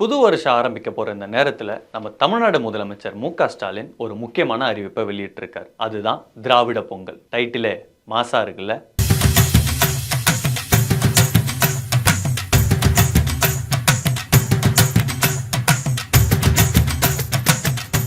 புது வருஷம் ஆரம்பிக்க போகிற இந்த நேரத்தில் நம்ம தமிழ்நாடு முதலமைச்சர் மு க ஸ்டாலின் ஒரு முக்கியமான அறிவிப்பை வெளியிட்டிருக்கார். அதுதான் திராவிட பொங்கல். டைட்டிலே மாசா இருக்குல்ல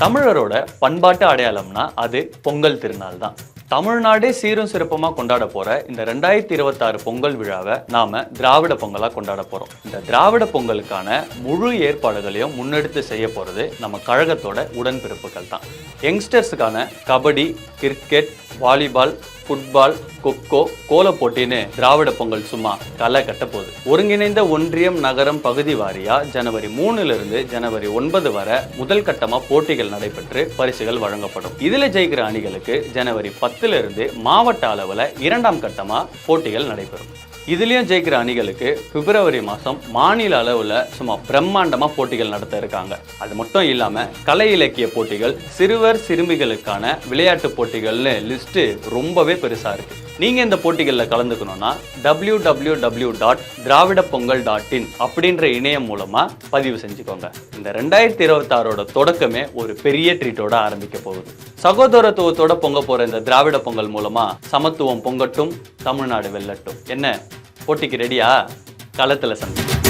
தமிழரோட பண்பாட்டு அடையாளம்னா அது பொங்கல் திருநாள் தான். தமிழ்நாடே சீரும் சிறப்பமாக கொண்டாட போகிற இந்த ரெண்டாயிரத்தி இருபத்தாறு பொங்கல் விழாவை நாம் திராவிட பொங்கலாக கொண்டாட போகிறோம் இந்த திராவிட பொங்கலுக்கான முழு ஏற்பாடுகளையும் முன்னெடுத்து செய்ய போகிறது நம்ம கழகத்தோட உடன்பிறப்புகள் தான். யங்ஸ்டர்ஸுக்கான kabaddi cricket volleyball football kho kho கோல போட்டின்னு திராவிட பொங்கல் சும்மா களை கட்ட போகுது. ஒருங்கிணைந்த ஒன்றியம் நகரம் பகுதி வாரியா ஜனவரி மூணுல இருந்து ஜனவரி ஒன்பது வரை முதல் கட்டமா போட்டிகள் நடைபெற்று பரிசுகள் வழங்கப்படும். இதுல ஜெயிக்கிற அணிகளுக்கு ஜனவரி பத்துல இருந்து மாவட்ட அளவுல இரண்டாம் கட்டமா போட்டிகள் நடைபெறும். இதுலயும் ஜெயிக்கிற அணிகளுக்கு பிப்ரவரி மாசம் மாநில அளவில் சும்மா பிரம்மாண்டமா போட்டிகள் நடத்த இருக்காங்க. அது மட்டும் இல்லாம கலை இலக்கிய போட்டிகள் சிறுவர் சிறுமிகளுக்கான விளையாட்டு போட்டிகள்னு லிஸ்ட் ரொம்பவே பெருசா இருக்குது நீங்க இந்த போட்டிகளில் கலந்துக்கணும்னா W W W dot Dravida Pongal dot in அப்படின்ற இணையம் மூலமாக பதிவு செஞ்சுக்கோங்க. இந்த ரெண்டாயிரத்தி இருபத்தாறோட தொடக்கமே ஒரு பெரிய ட்ரீட்டோட ஆரம்பிக்க போகுது. சகோதரத்துவத்தோட பொங்க போற இந்த திராவிட பொங்கல் மூலமா சமத்துவம் பொங்கட்டும் தமிழ்நாடு வெல்லட்டும். என்ன? போட்டிக்கு ரெடியா களத்துல சந்திக்கும்